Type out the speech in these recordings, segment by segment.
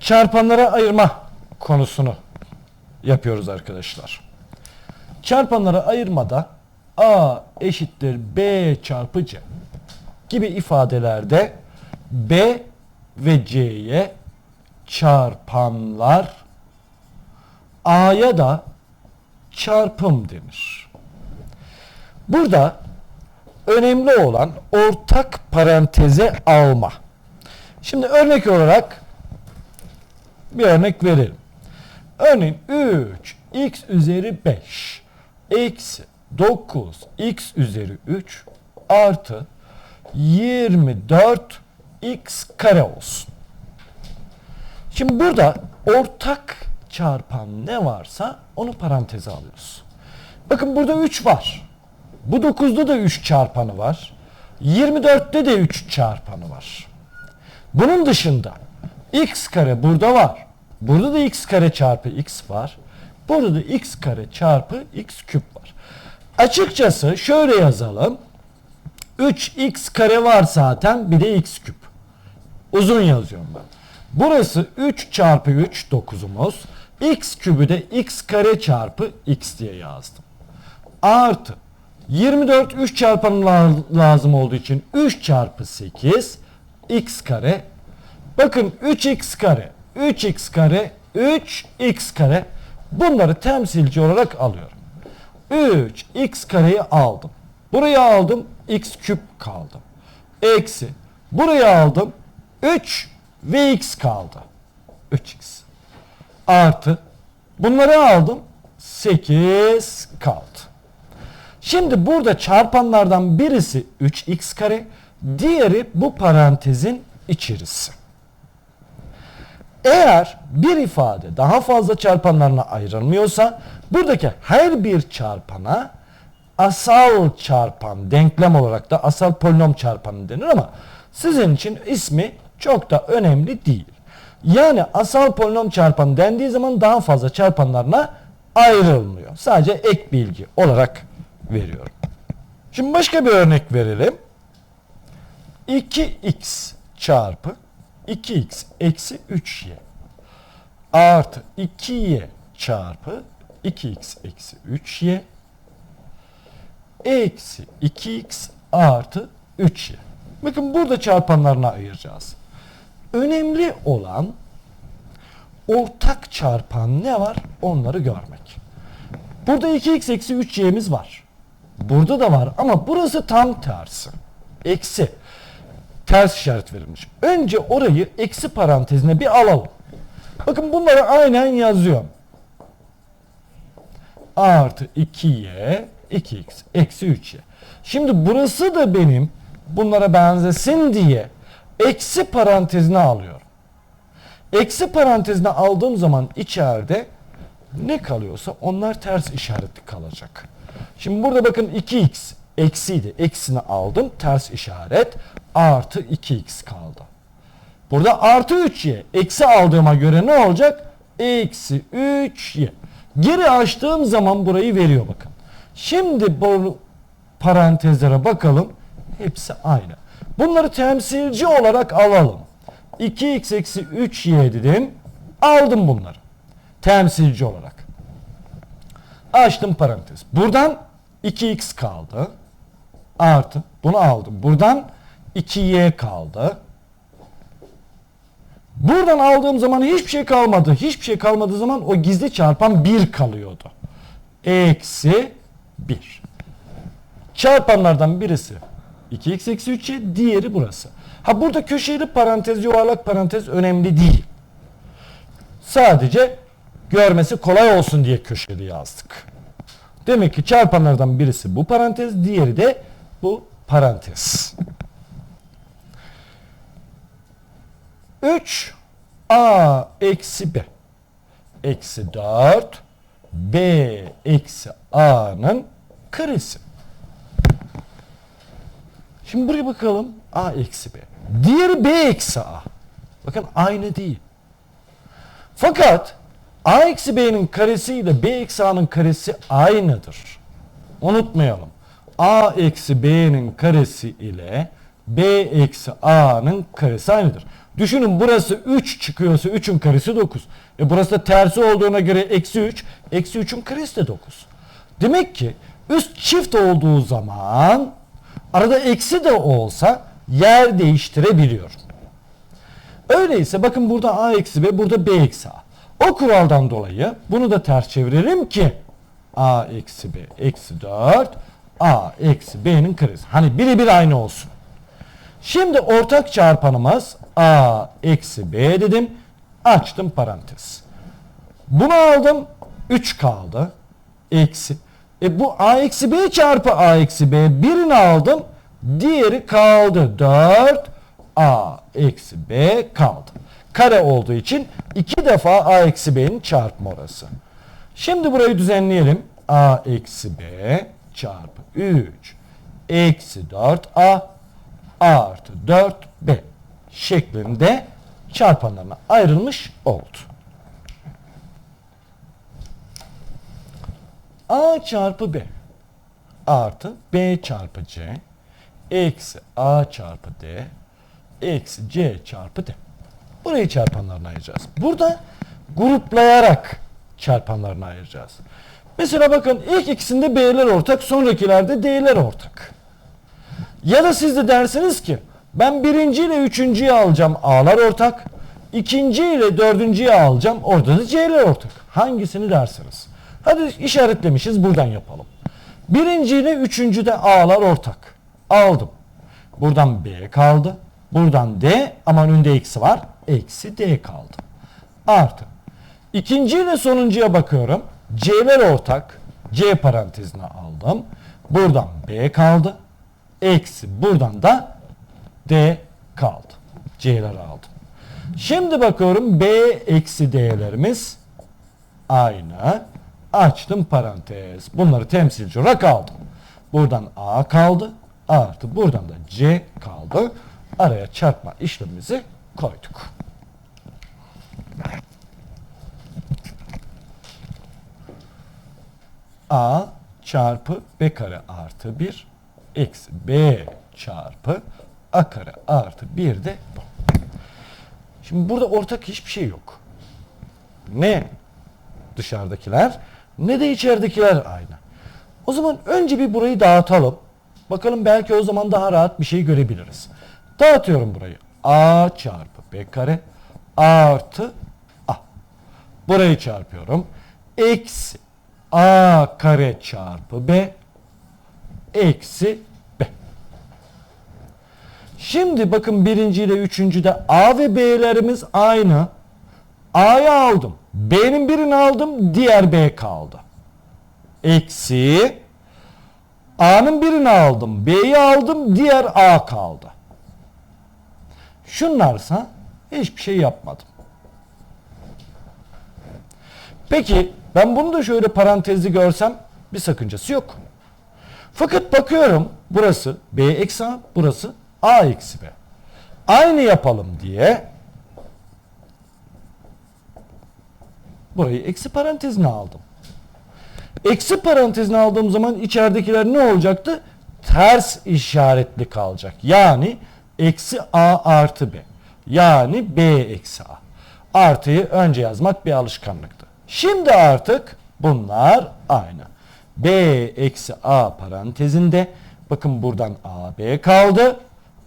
Çarpanlara ayırma konusunu yapıyoruz arkadaşlar. Çarpanlara ayırmada A eşittir B çarpı C gibi ifadelerde B ve C'ye çarpanlar A'ya da çarpım denir. Burada önemli olan ortak paranteze alma. Şimdi örnek olarak bir örnek verelim. Örneğin 3 x üzeri 5 eksi 9 x üzeri 3 artı 24 x kare olsun. Şimdi burada ortak çarpan ne varsa onu paranteze alıyoruz. Bakın burada 3 var. Bu 9'da da 3 çarpanı var. 24'te de 3 çarpanı var. Bunun dışında x kare burada var. Burada da x kare çarpı x var. Burada da x kare çarpı x küp var. Açıkçası şöyle yazalım. 3x kare var zaten bir de x küp. Uzun yazıyorum ben. Burası 3 çarpı 3 9'umuz. x kübü de x kare çarpı x diye yazdım. Artı 24 3 çarpanı la- lazım olduğu için 3 çarpı 8 x kare. Bakın 3x kare, 3x kare, 3x kare. Bunları temsilci olarak alıyorum. 3 x kareyi aldım. Buraya aldım x küp kaldı. Eksi. Buraya aldım 3 vx kaldı. 3x. Artı. Bunları aldım 8 kaldı. Şimdi burada çarpanlardan birisi 3x kare, diğeri bu parantezin içerisi. Eğer bir ifade daha fazla çarpanlarına ayrılmıyorsa buradaki her bir çarpana asal çarpan denklem olarak da asal polinom çarpanı denir ama sizin için ismi çok da önemli değil. Yani asal polinom çarpanı dendiği zaman daha fazla çarpanlarına ayrılmıyor. Sadece ek bilgi olarak veriyorum. Şimdi başka bir örnek verelim. 2x çarpı 2x eksi 3y artı 2y çarpı 2x eksi 3y eksi 2x artı 3y. Bakın burada çarpanlarına ayıracağız. Önemli olan ortak çarpan ne var onları görmek. Burada 2x eksi 3y'miz var. Burada da var ama burası tam tersi. Eksi. Ters işaret verilmiş. Önce orayı eksi parantezine bir alalım. Bakın bunları aynen yazıyorum. Artı 2y 2x eksi 3y. Şimdi burası da benim bunlara benzesin diye eksi parantezine alıyorum. Eksi parantezine aldığım zaman içeride ne kalıyorsa onlar ters işaretli kalacak. Şimdi burada bakın 2x eksiydi. Eksini aldım. Ters işaret. Artı 2x kaldı. Burada artı 3y. Eksi aldığıma göre ne olacak? Eksi 3y. Geri açtığım zaman burayı veriyor bakın. Şimdi bu parantezlere bakalım. Hepsi aynı. Bunları temsilci olarak alalım. 2x eksi 3y dedim. Aldım bunları. Temsilci olarak. Açtım parantez. Buradan 2x kaldı. Artı. Bunu aldım. Buradan 2y kaldı. Buradan aldığım zaman hiçbir şey kalmadı. Hiçbir şey kalmadığı zaman o gizli çarpan 1 kalıyordu. Eksi 1. Çarpanlardan birisi 2x eksi 3y, diğeri burası. Ha burada köşeli parantez, yuvarlak parantez önemli değil. Sadece görmesi kolay olsun diye köşeli yazdık. Demek ki çarpanlardan birisi bu parantez, diğeri de bu parantez. 3 a eksi b eksi 4 b eksi a'nın karesi. Şimdi buraya bakalım. A eksi B. Diğeri B eksi A. Bakın aynı değil. Fakat A eksi B'nin karesi ile B eksi A'nın karesi aynıdır. Unutmayalım. A eksi B'nin karesi ile B eksi A'nın karesi aynıdır. Düşünün burası 3 çıkıyorsa 3'ün karesi 9. E burası da tersi olduğuna göre eksi 3. Eksi 3'ün karesi de 9. Demek ki üst çift olduğu zaman arada eksi de olsa yer değiştirebiliyorum. Öyleyse bakın burada a eksi b burada b eksi a. O kuraldan dolayı bunu da ters çevirelim ki a eksi b eksi 4 a eksi b'nin karesi. Hani biri bir aynı olsun. Şimdi ortak çarpanımız a eksi b dedim. Açtım parantez. Bunu aldım. 3 kaldı. Eksi. E bu a eksi b çarpı a eksi b birini aldım. Diğeri kaldı. 4 a eksi b kaldı. Kare olduğu için iki defa a eksi b'nin çarpımı orası. Şimdi burayı düzenleyelim. a eksi b çarpı 3 eksi 4 a artı 4b şeklinde çarpanlarına ayrılmış oldu. a çarpı b artı b çarpı c eksi a çarpı d eksi c çarpı d. Burayı çarpanlarına ayıracağız. Burada gruplayarak çarpanlarına ayıracağız. Mesela bakın ilk ikisinde b'ler ortak, sonrakilerde d'ler ortak. Ya da siz de dersiniz ki ben birinci ile üçüncüyü alacağım a'lar ortak. ikinci ile dördüncüyü alacağım orada da c'ler ortak. Hangisini dersiniz? Hadi işaretlemişiz buradan yapalım. Birinci ile üçüncü de a'lar ortak. Aldım. Buradan b kaldı. Buradan d ama önünde eksi var. Eksi d kaldı. Artı. İkinci ile sonuncuya bakıyorum. C'ler ortak. c parantezine aldım. Buradan b kaldı. Eksi buradan da d kaldı. c'ler aldım. Şimdi bakıyorum b eksi d'lerimiz aynı. Açtım parantez. Bunları temsilci olarak aldım. Buradan a kaldı. Artı buradan da c kaldı. Araya çarpma işlemimizi koyduk. A çarpı b kare artı 1 eksi b çarpı a kare artı 1 de bu. Şimdi burada ortak hiçbir şey yok. Ne dışarıdakiler ne de içeridekiler aynı. O zaman önce bir burayı dağıtalım. Bakalım belki o zaman daha rahat bir şey görebiliriz. Dağıtıyorum burayı. A çarpı B kare artı A. Burayı çarpıyorum. Eksi A kare çarpı B eksi B. Şimdi bakın birinci ile üçüncüde A ve B'lerimiz aynı. A'yı aldım. B'nin birini aldım. Diğer B kaldı. Eksi A'nın birini aldım. B'yi aldım. Diğer A kaldı. Şunlarsa hiçbir şey yapmadım. Peki ben bunu da şöyle parantezli görsem bir sakıncası yok. Fakat bakıyorum burası B eksi A, burası A eksi B. Aynı yapalım diye burayı eksi parantezine aldım. Eksi parantezine aldığım zaman içeridekiler ne olacaktı? Ters işaretli kalacak. Yani eksi A artı B. Yani B eksi A. Artıyı önce yazmak bir alışkanlıktı. Şimdi artık bunlar aynı. B eksi A parantezinde bakın buradan A B kaldı.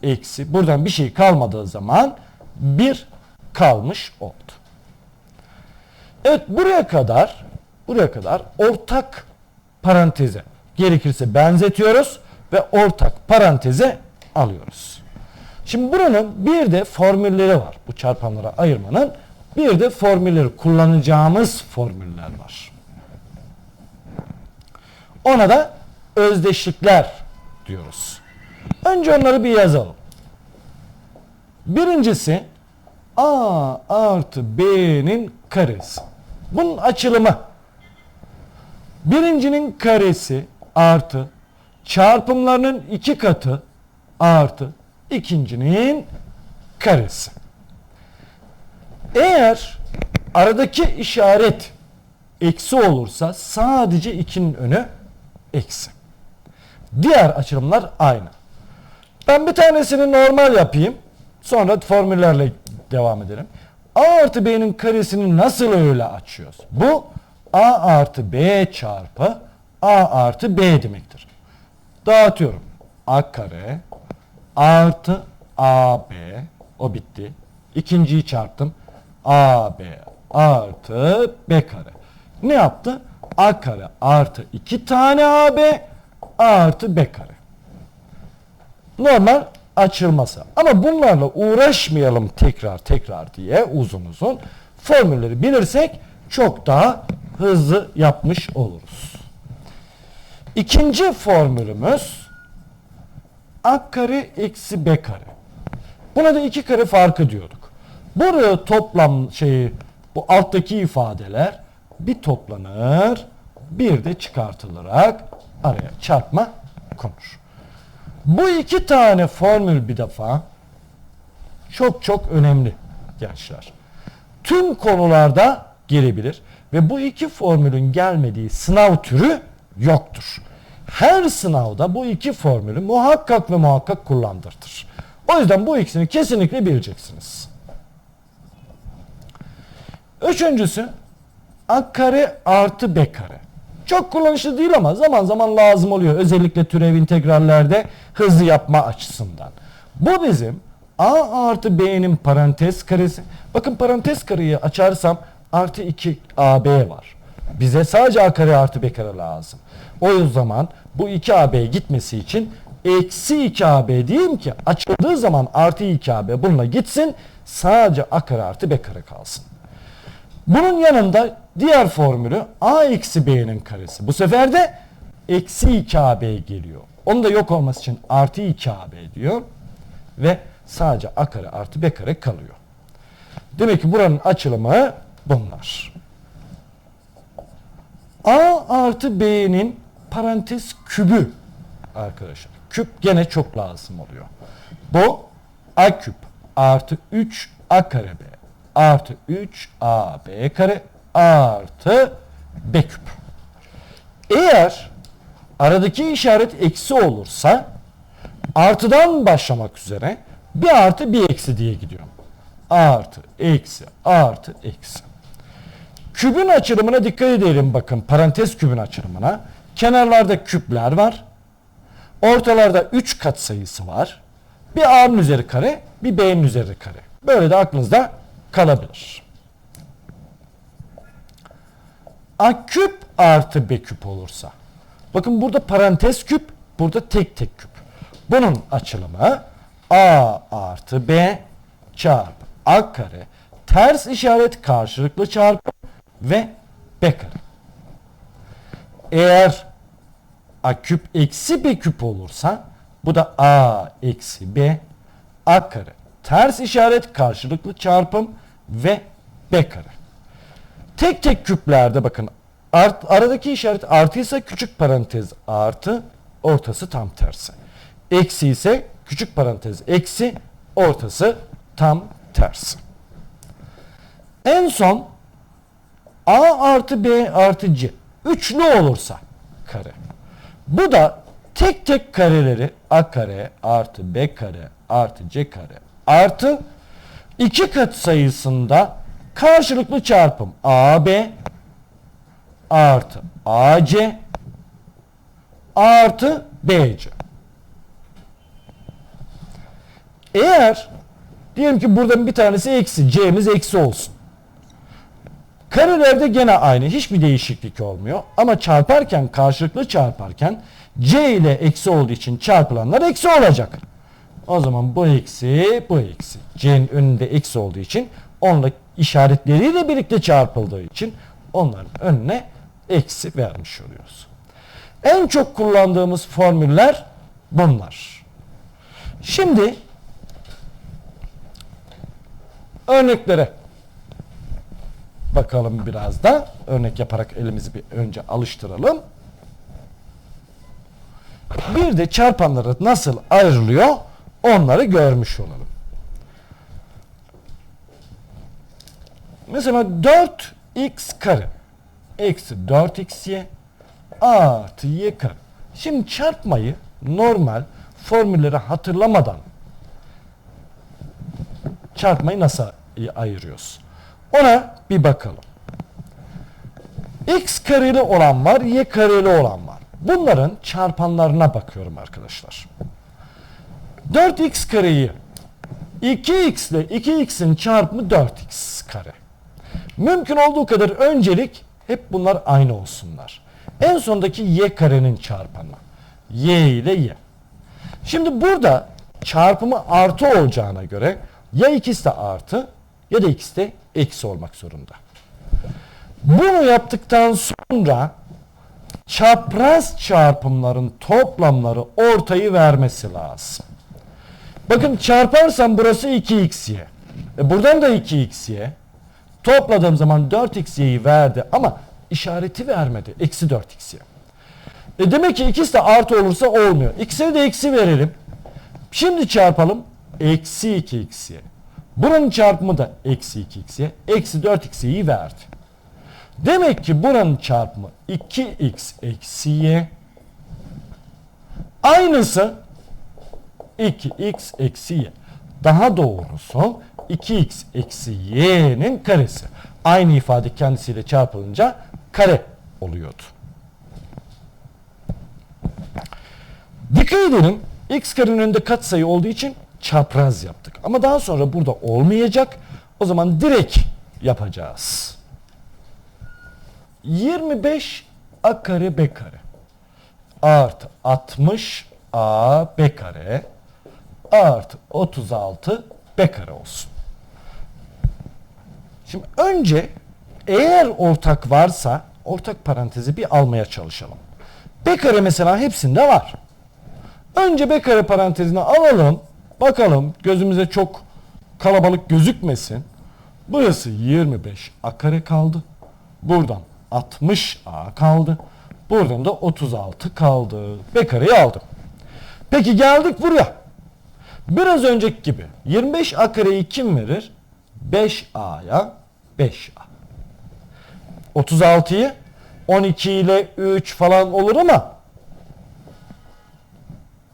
Eksi buradan bir şey kalmadığı zaman bir kalmış oldu. Evet buraya kadar buraya kadar ortak paranteze gerekirse benzetiyoruz ve ortak paranteze alıyoruz. Şimdi buranın bir de formülleri var. Bu çarpanlara ayırmanın bir de formülleri kullanacağımız formüller var. Ona da özdeşlikler diyoruz. Önce onları bir yazalım. Birincisi A artı B'nin karesi. Bunun açılımı. Birincinin karesi artı çarpımlarının iki katı artı ikincinin karesi. Eğer aradaki işaret eksi olursa sadece 2'nin önü eksi. Diğer açılımlar aynı. Ben bir tanesini normal yapayım. Sonra formüllerle devam edelim. A artı B'nin karesini nasıl öyle açıyoruz? Bu A artı B çarpı A artı B demektir. Dağıtıyorum. A kare artı AB o bitti. İkinciyi çarptım. AB artı B kare. Ne yaptı? A kare artı 2 tane AB artı B kare. Normal açılması. Ama bunlarla uğraşmayalım tekrar tekrar diye uzun uzun formülleri bilirsek çok daha hızlı yapmış oluruz. İkinci formülümüz A kare eksi B kare. Buna da iki kare farkı diyorduk. Burada toplam şeyi bu alttaki ifadeler bir toplanır bir de çıkartılarak araya çarpma konur. Bu iki tane formül bir defa çok çok önemli gençler. Tüm konularda gelebilir ve bu iki formülün gelmediği sınav türü yoktur. Her sınavda bu iki formülü muhakkak ve muhakkak kullandırtır. O yüzden bu ikisini kesinlikle bileceksiniz. Üçüncüsü a kare artı b kare. Çok kullanışlı değil ama zaman zaman lazım oluyor. Özellikle türev integrallerde hızlı yapma açısından. Bu bizim a artı b'nin parantez karesi. Bakın parantez kareyi açarsam artı 2 ab var. Bize sadece a kare artı b kare lazım. O zaman bu 2ab gitmesi için eksi 2ab diyeyim ki açıldığı zaman artı 2ab bununla gitsin. Sadece a kare artı b kare kalsın. Bunun yanında diğer formülü a eksi b'nin karesi. Bu sefer de eksi 2ab geliyor. Onun da yok olması için artı 2ab diyor. Ve sadece a kare artı b kare kalıyor. Demek ki buranın açılımı bunlar. a artı b'nin parantez kübü arkadaşlar. Küp gene çok lazım oluyor. Bu a küp artı 3 a kare b artı 3 AB kare artı B küp. Eğer aradaki işaret eksi olursa artıdan başlamak üzere bir artı bir eksi diye gidiyorum. Artı, eksi, artı, eksi. Kübün açılımına dikkat edelim bakın parantez kübün açılımına. Kenarlarda küpler var. Ortalarda 3 kat sayısı var. Bir A'nın üzeri kare, bir B'nin üzeri kare. Böyle de aklınızda kalabilir. A küp artı B küp olursa. Bakın burada parantez küp, burada tek tek küp. Bunun açılımı A artı B çarpı A kare ters işaret karşılıklı çarpı ve B kare. Eğer A küp eksi B küp olursa bu da A eksi B A kare ters işaret karşılıklı çarpım ve B kare. Tek tek küplerde bakın art, aradaki işaret artıysa küçük parantez artı ortası tam tersi. Eksi ise küçük parantez eksi ortası tam tersi. En son A artı B artı C üçlü olursa kare. Bu da tek tek kareleri A kare artı B kare artı C kare artı iki kat sayısında karşılıklı çarpım AB artı AC artı BC. Eğer diyelim ki buradan bir tanesi eksi, C'miz eksi olsun. Karelerde gene aynı. Hiçbir değişiklik olmuyor. Ama çarparken, karşılıklı çarparken C ile eksi olduğu için çarpılanlar eksi olacak. O zaman bu eksi, bu eksi. C'nin önünde eksi olduğu için onunla işaretleriyle birlikte çarpıldığı için onların önüne eksi vermiş oluyoruz. En çok kullandığımız formüller bunlar. Şimdi örneklere bakalım biraz da. Örnek yaparak elimizi bir önce alıştıralım. Bir de çarpanları nasıl ayrılıyor onları görmüş olalım. Mesela 4x kare eksi 4xy artı y kare. Şimdi çarpmayı normal formülleri hatırlamadan çarpmayı nasıl ayırıyoruz. Ona bir bakalım. X kareli olan var, Y kareli olan var. Bunların çarpanlarına bakıyorum arkadaşlar. 4x kareyi 2x ile 2x'in çarpımı 4x kare. Mümkün olduğu kadar öncelik hep bunlar aynı olsunlar. En sondaki y karenin çarpanı. y ile y. Şimdi burada çarpımı artı olacağına göre ya ikisi de artı ya da ikisi de eksi olmak zorunda. Bunu yaptıktan sonra çapraz çarpımların toplamları ortayı vermesi lazım. Bakın çarparsam burası 2xy. E buradan da 2xy. Topladığım zaman 4xy'yi verdi ama işareti vermedi. Eksi 4xy. E demek ki ikisi de artı olursa olmuyor. İkisine de eksi verelim. Şimdi çarpalım. Eksi 2xy. Buranın çarpımı da eksi 2xy. Eksi 4xy'yi verdi. Demek ki buranın çarpımı 2x eksi y. Aynısı 2x eksi y. Daha doğrusu 2x eksi y'nin karesi. Aynı ifade kendisiyle çarpılınca kare oluyordu. Dikkat edelim x karenin önünde katsayı olduğu için çapraz yaptık. Ama daha sonra burada olmayacak. O zaman direkt yapacağız. 25 a kare b kare artı 60 a b kare artı 36 b kare olsun. Şimdi önce eğer ortak varsa ortak parantezi bir almaya çalışalım. B kare mesela hepsinde var. Önce B kare parantezini alalım. Bakalım gözümüze çok kalabalık gözükmesin. Burası 25 A kare kaldı. Buradan 60 A kaldı. Buradan da 36 kaldı. B kareyi aldım. Peki geldik buraya. Biraz önceki gibi 25 A kareyi kim verir? 5A'ya 5A. 36'yı 12 ile 3 falan olur ama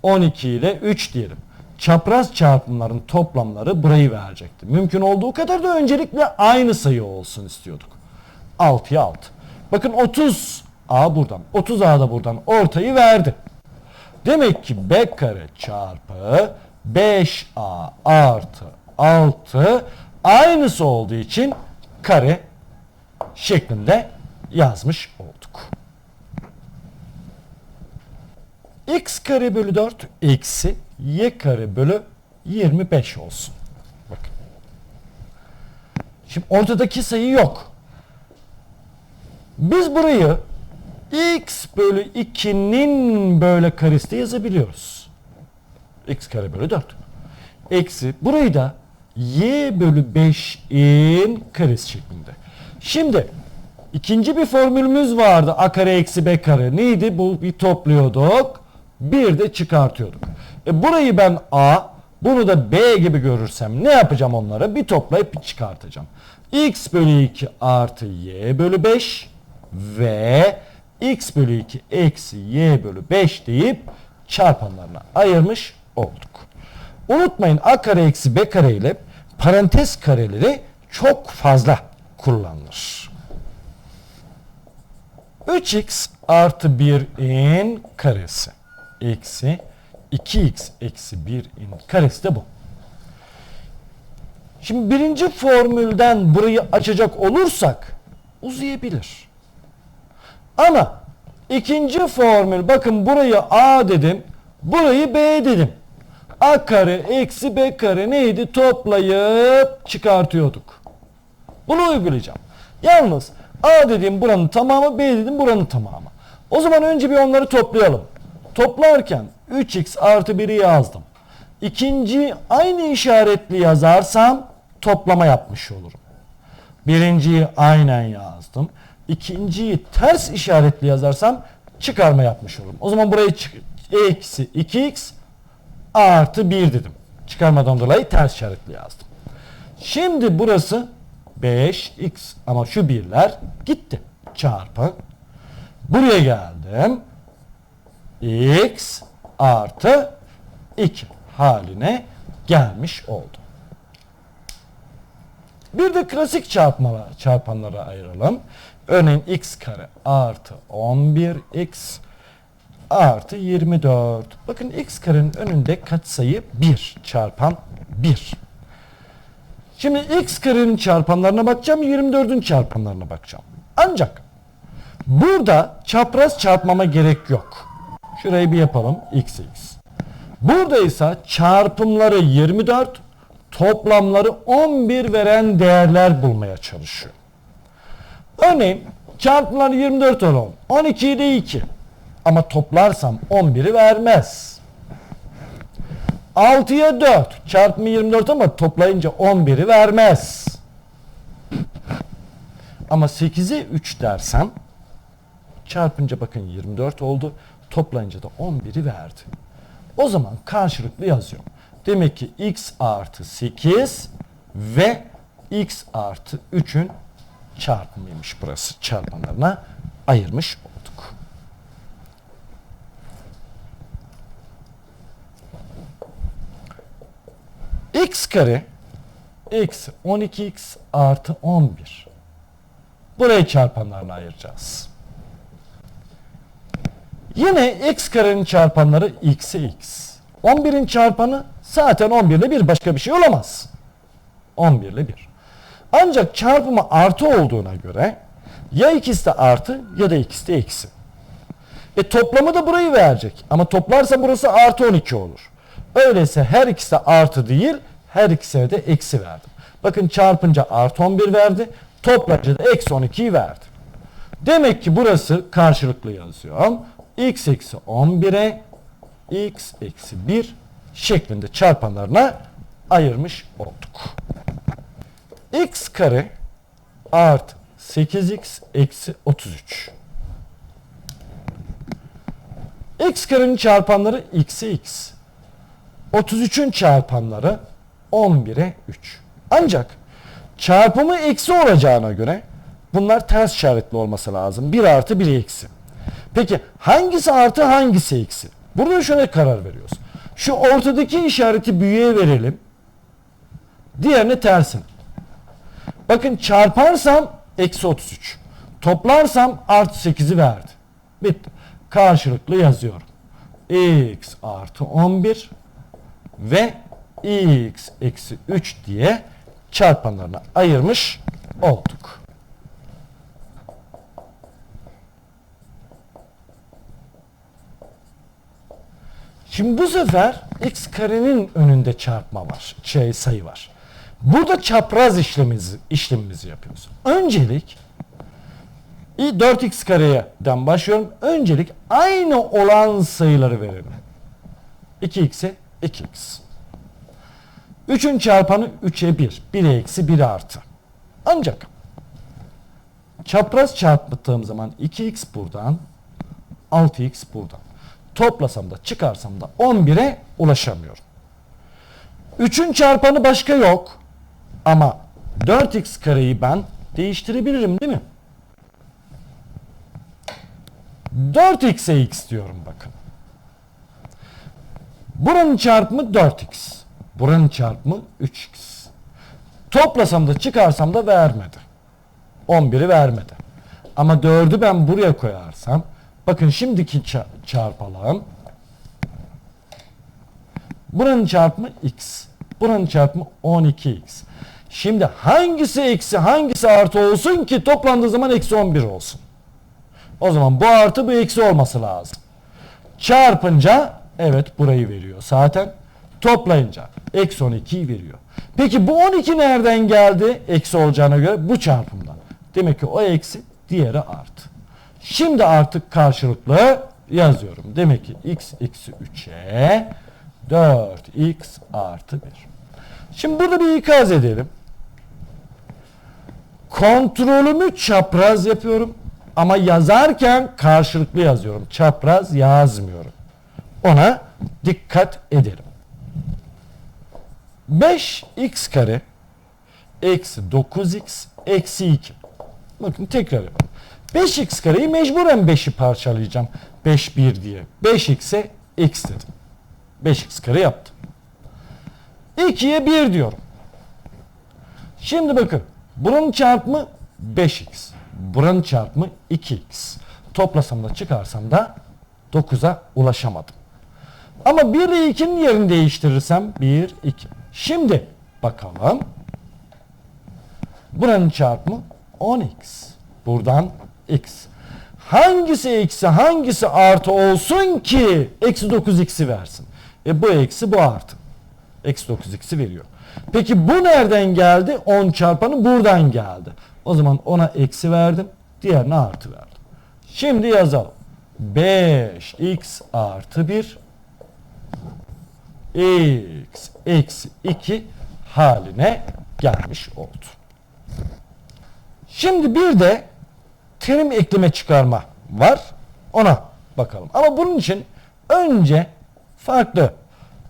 12 ile 3 diyelim. Çapraz çarpımların toplamları burayı verecekti. Mümkün olduğu kadar da öncelikle aynı sayı olsun istiyorduk. 6'ya 6. Bakın 30 A buradan. 30 A da buradan ortayı verdi. Demek ki B kare çarpı 5A artı 6 aynısı olduğu için kare şeklinde yazmış olduk. x kare bölü 4 eksi y kare bölü 25 olsun. Bakın. Şimdi ortadaki sayı yok. Biz burayı x bölü 2'nin böyle karesi de yazabiliyoruz. X kare bölü 4. Eksi burayı da y bölü 5'in karesi şeklinde. Şimdi ikinci bir formülümüz vardı. a kare eksi b kare. Neydi? Bu bir topluyorduk. Bir de çıkartıyorduk. E burayı ben a, bunu da b gibi görürsem ne yapacağım onlara? Bir toplayıp bir çıkartacağım. x bölü 2 artı y bölü 5 ve x bölü 2 eksi y bölü 5 deyip çarpanlarına ayırmış olduk. Unutmayın a kare eksi b kare ile parantez kareleri çok fazla kullanılır. 3x artı 1'in karesi eksi 2x eksi 1'in karesi de bu. Şimdi birinci formülden burayı açacak olursak uzayabilir. Ama ikinci formül bakın burayı a dedim, burayı b dedim. A kare eksi b kare neydi toplayıp çıkartıyorduk. Bunu uygulayacağım. Yalnız a dediğim buranın tamamı b dedim buranın tamamı. O zaman önce bir onları toplayalım. Toplarken 3x artı 1'i yazdım. İkinci aynı işaretli yazarsam toplama yapmış olurum. Birinciyi aynen yazdım. İkinciyi ters işaretli yazarsam çıkarma yapmış olurum. O zaman burayı eksi 2x artı 1 dedim. Çıkarmadan dolayı ters işaretli yazdım. Şimdi burası 5x ama şu birler gitti. Çarpı. Buraya geldim. x artı 2 haline gelmiş oldu. Bir de klasik çarpmalar, çarpanlara ayıralım. Örneğin x kare artı 11x artı 24. Bakın x karenin önünde katsayı 1 çarpan 1. Şimdi x karenin çarpanlarına bakacağım, 24'ün çarpanlarına bakacağım. Ancak burada çapraz çarpmama gerek yok. Şurayı bir yapalım. x x. Burada ise çarpımları 24, toplamları 11 veren değerler bulmaya çalışıyor. Örneğin çarpımları 24 olan 12 ile 2. Ama toplarsam 11'i vermez. 6'ya 4 çarpımı 24 ama toplayınca 11'i vermez. Ama 8'e 3 dersem çarpınca bakın 24 oldu. Toplayınca da 11'i verdi. O zaman karşılıklı yazıyorum. Demek ki x artı 8 ve x artı 3'ün çarpımıymış burası. Çarpanlarına ayırmış olduk. X kare eksi 12x artı 11. Burayı çarpanlarına ayıracağız. Yine x karenin çarpanları x'e x. 11'in çarpanı zaten 11 ile 1 başka bir şey olamaz. 11 ile 1. Ancak çarpımı artı olduğuna göre ya ikisi de artı ya da ikisi de eksi. E toplamı da burayı verecek. Ama toplarsa burası artı 12 olur. Öyleyse her ikisi artı değil her ikisine de eksi verdim. Bakın çarpınca artı 11 verdi. Toplayınca da eksi 12'yi verdi. Demek ki burası karşılıklı yazıyorum. x eksi 11'e x eksi 1 şeklinde çarpanlarına ayırmış olduk. x kare artı 8x eksi 33. x karenin çarpanları x'e x. 33'ün çarpanları 11'e 3. Ancak çarpımı eksi olacağına göre bunlar ters işaretli olması lazım. 1 artı 1 eksi. Peki hangisi artı hangisi eksi? Burada şöyle karar veriyoruz. Şu ortadaki işareti büyüğe verelim. Diğerini tersine. Bakın çarparsam eksi 33. Toplarsam artı 8'i verdi. Bitti. Karşılıklı yazıyorum. x artı 11 ve x eksi 3 diye çarpanlarına ayırmış olduk. Şimdi bu sefer x karenin önünde çarpma var. Şey sayı var. Burada çapraz işlemimizi, işlemimizi yapıyoruz. Öncelik 4x kareden başlıyorum. Öncelik aynı olan sayıları verelim. 2x'e 2x. 3'ün çarpanı 3'e 1. 1'e eksi 1 artı. Ancak çapraz çarptığım zaman 2x buradan 6x buradan. Toplasam da çıkarsam da 11'e ulaşamıyorum. 3'ün çarpanı başka yok. Ama 4x kareyi ben değiştirebilirim değil mi? 4x'e x diyorum bakın. Buranın çarpımı 4x. Buranın çarpımı 3x. Toplasam da çıkarsam da vermedi. 11'i vermedi. Ama 4'ü ben buraya koyarsam bakın şimdiki çarpalım. Buranın çarpımı x. Buranın çarpımı 12x. Şimdi hangisi eksi hangisi artı olsun ki toplandığı zaman eksi 11 olsun. O zaman bu artı bu eksi olması lazım. Çarpınca evet burayı veriyor zaten. Toplayınca eksi 12'yi veriyor. Peki bu 12 nereden geldi? Eksi olacağına göre bu çarpımdan. Demek ki o eksi diğeri artı. Şimdi artık karşılıklı yazıyorum. Demek ki x eksi 3'e 4x artı 1. Şimdi burada bir ikaz edelim. Kontrolümü çapraz yapıyorum. Ama yazarken karşılıklı yazıyorum. Çapraz yazmıyorum. Ona dikkat edelim. 5x kare eksi 9x eksi 2. Bakın tekrar yapalım. 5x kareyi mecburen 5'i parçalayacağım. 5 1 diye. 5x'e x dedim. 5x kare yaptım. 2'ye 1 diyorum. Şimdi bakın bunun çarpımı 5x. Buranın çarpımı 2x. Toplasam da çıkarsam da 9'a ulaşamadım. Ama 1 ile 2'nin yerini değiştirirsem 1, 2. Şimdi bakalım. Buranın çarpımı 10x. Buradan x. Hangisi eksi hangisi artı olsun ki eksi 9x'i versin? E bu eksi bu artı. Eksi 9x'i veriyor. Peki bu nereden geldi? 10 çarpanı buradan geldi. O zaman ona eksi verdim. Diğerine artı verdim. Şimdi yazalım. 5x artı 1 x eksi 2 haline gelmiş oldu. Şimdi bir de terim ekleme çıkarma var. Ona bakalım. Ama bunun için önce farklı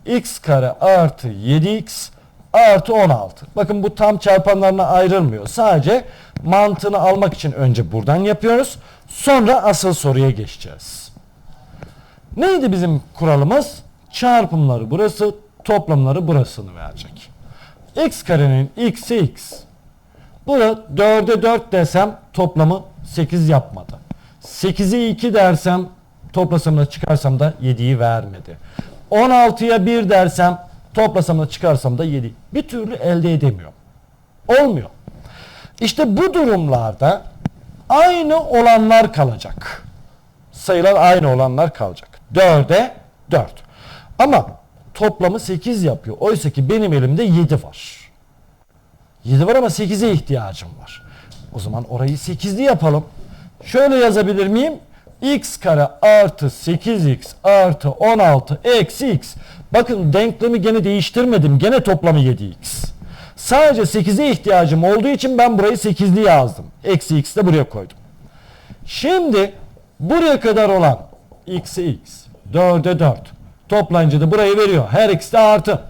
x kare artı 7x artı 16. Bakın bu tam çarpanlarına ayrılmıyor. Sadece mantığını almak için önce buradan yapıyoruz. Sonra asıl soruya geçeceğiz. Neydi bizim kuralımız? Çarpımları burası, toplamları burasını verecek. x karenin x'i x. Burada 4'e 4 desem toplamı 8 yapmadı. 8'e 2 dersem toplasam da çıkarsam da 7'yi vermedi. 16'ya 1 dersem toplasam da çıkarsam da 7. Bir türlü elde edemiyorum. Olmuyor. İşte bu durumlarda aynı olanlar kalacak. Sayılar aynı olanlar kalacak. 4'e 4. Ama toplamı 8 yapıyor. Oysa ki benim elimde 7 var. 7 var ama 8'e ihtiyacım var. O zaman orayı 8'li yapalım. Şöyle yazabilir miyim? x kare artı 8x artı 16 eksi x. Bakın denklemi gene değiştirmedim. Gene toplamı 7x. Sadece 8'e ihtiyacım olduğu için ben burayı 8'li yazdım. Eksi x de buraya koydum. Şimdi buraya kadar olan x'e x 4'e 4 toplayınca da burayı veriyor. Her x de artı.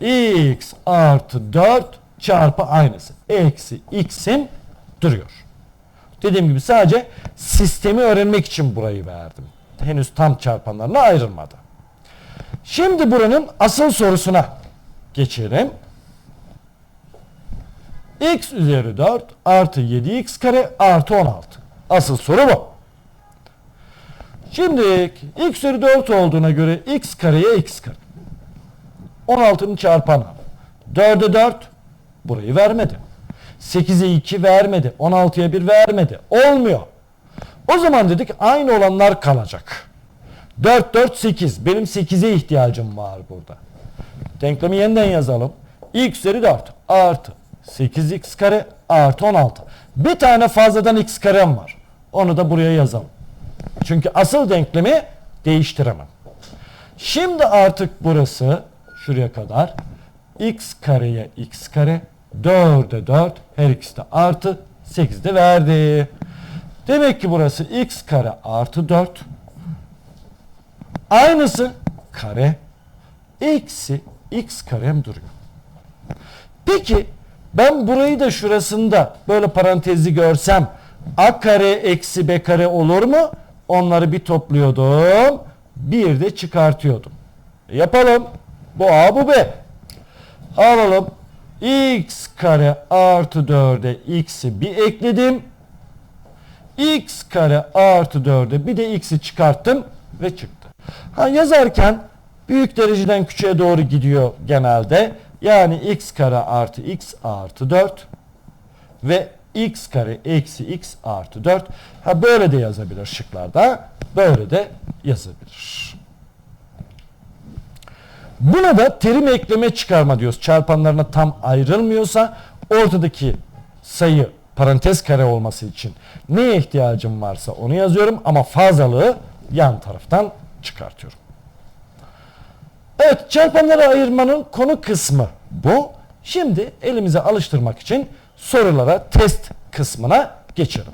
x artı 4 çarpı aynısı. Eksi x'im duruyor. Dediğim gibi sadece sistemi öğrenmek için burayı verdim. Henüz tam çarpanlarına ayrılmadı. Şimdi buranın asıl sorusuna geçelim. x üzeri 4 artı 7x kare artı 16. Asıl soru bu. Şimdi x üzeri 4 olduğuna göre x kareye x kare. 16'nın çarpanı. 4'e 4 burayı vermedi. 8'e 2 vermedi. 16'ya 1 vermedi. Olmuyor. O zaman dedik aynı olanlar kalacak. 4 4 8. Benim 8'e ihtiyacım var burada. Denklemi yeniden yazalım. x üzeri 4 artı 8x kare artı 16. Bir tane fazladan x karem var. Onu da buraya yazalım. Çünkü asıl denklemi değiştiremem. Şimdi artık burası şuraya kadar x kareye x kare 4'e 4 her ikisi de artı 8 de verdi. Demek ki burası x kare artı 4 aynısı kare eksi x karem duruyor. Peki ben burayı da şurasında böyle parantezi görsem a kare eksi b kare olur mu? Onları bir topluyordum. Bir de çıkartıyordum. Yapalım. Bu a bu b. Alalım. x kare artı 4'e x'i bir ekledim. x kare artı 4'e bir de x'i çıkarttım ve çıktı. Ha yazarken büyük dereceden küçüğe doğru gidiyor genelde. Yani x kare artı x artı 4 ve x kare eksi x artı 4. Ha böyle de yazabilir şıklarda. Böyle de yazabilir. Buna da terim ekleme çıkarma diyoruz. Çarpanlarına tam ayrılmıyorsa ortadaki sayı parantez kare olması için neye ihtiyacım varsa onu yazıyorum ama fazlalığı yan taraftan çıkartıyorum. Evet çarpanları ayırmanın konu kısmı bu. Şimdi elimize alıştırmak için sorulara test kısmına geçelim.